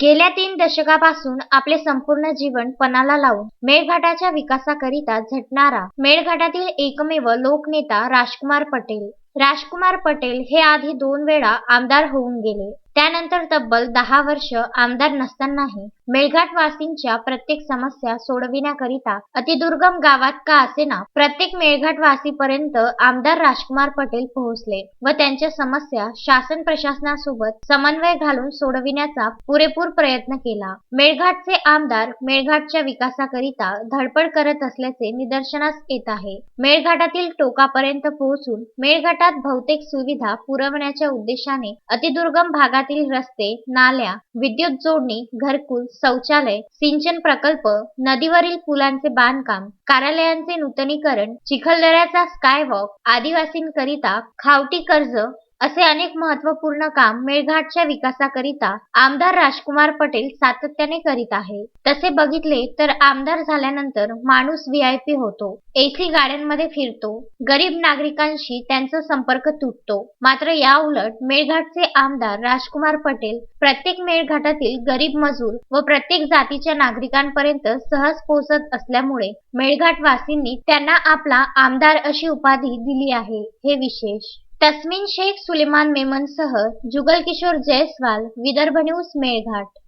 गेल्या तीन दशकापासून आपले संपूर्ण जीवन पणाला लावून मेळघाटाच्या विकासाकरिता झटणारा मेळघाटातील एकमेव लोकनेता राजकुमार पटेल. राजकुमार पटेल हे आधी दोन वेळा आमदार होऊन गेले. त्यानंतर तब्बल दहा वर्ष आमदार नसतानाही मेळघाटवासींच्या प्रत्येक समस्या सोडविण्याकरिता अतिदुर्गम गावात का असेना प्रत्येक मेळघाटवासीपर्यंत आमदार राजकुमार पटेल पोहोचले व त्यांच्या समस्या शासन प्रशासनासोबत समन्वय घालून सोडविण्याचा पुरेपूर प्रयत्न केला. मेळघाटचे आमदार मेळघाटच्या विकासाकरिता धडपड करत असल्याचे निदर्शनास येत आहे. मेळघाटातील टोकापर्यंत पोहोचून मेळघाटात बहुतेक सुविधा पुरवण्याच्या उद्देशाने अतिदुर्गम भागात शहरातील रस्ते नाल्या विद्युत जोडणी घरकुल शौचालय सिंचन प्रकल्प नदीवरील पुलांचे बांधकाम कार्यालयांचे नूतनीकरण चिखलदऱ्याचा स्कायवॉक आदिवासींकरिता खावटी कर्ज असे अनेक महत्त्वपूर्ण काम मेळघाटच्या विकासाकरिता आमदार राजकुमार पटेल सातत्याने करीत आहे. तसे बघितले तर आमदार झाल्यानंतर माणूस व्हीआयपी होतो. एसी गाड्यांमध्ये फिरतो. गरीब नागरिकांशी त्यांचा संपर्क तुटतो. मात्र या उलट मेळघाटचे आमदार राजकुमार पटेल प्रत्येक मेळघाटातील गरीब मजूर व प्रत्येक जातीच्या नागरिकांपर्यंत सहज पोहोचत असल्यामुळे मेळघाटवासींनी त्यांना आपला आमदार अशी उपाधी दिली आहे. हे विशेष तस्मिन शेख सुलेमान मेमनसह जुगल किशोर जयस्वाल विदर्भ न्यूज मेळघाट.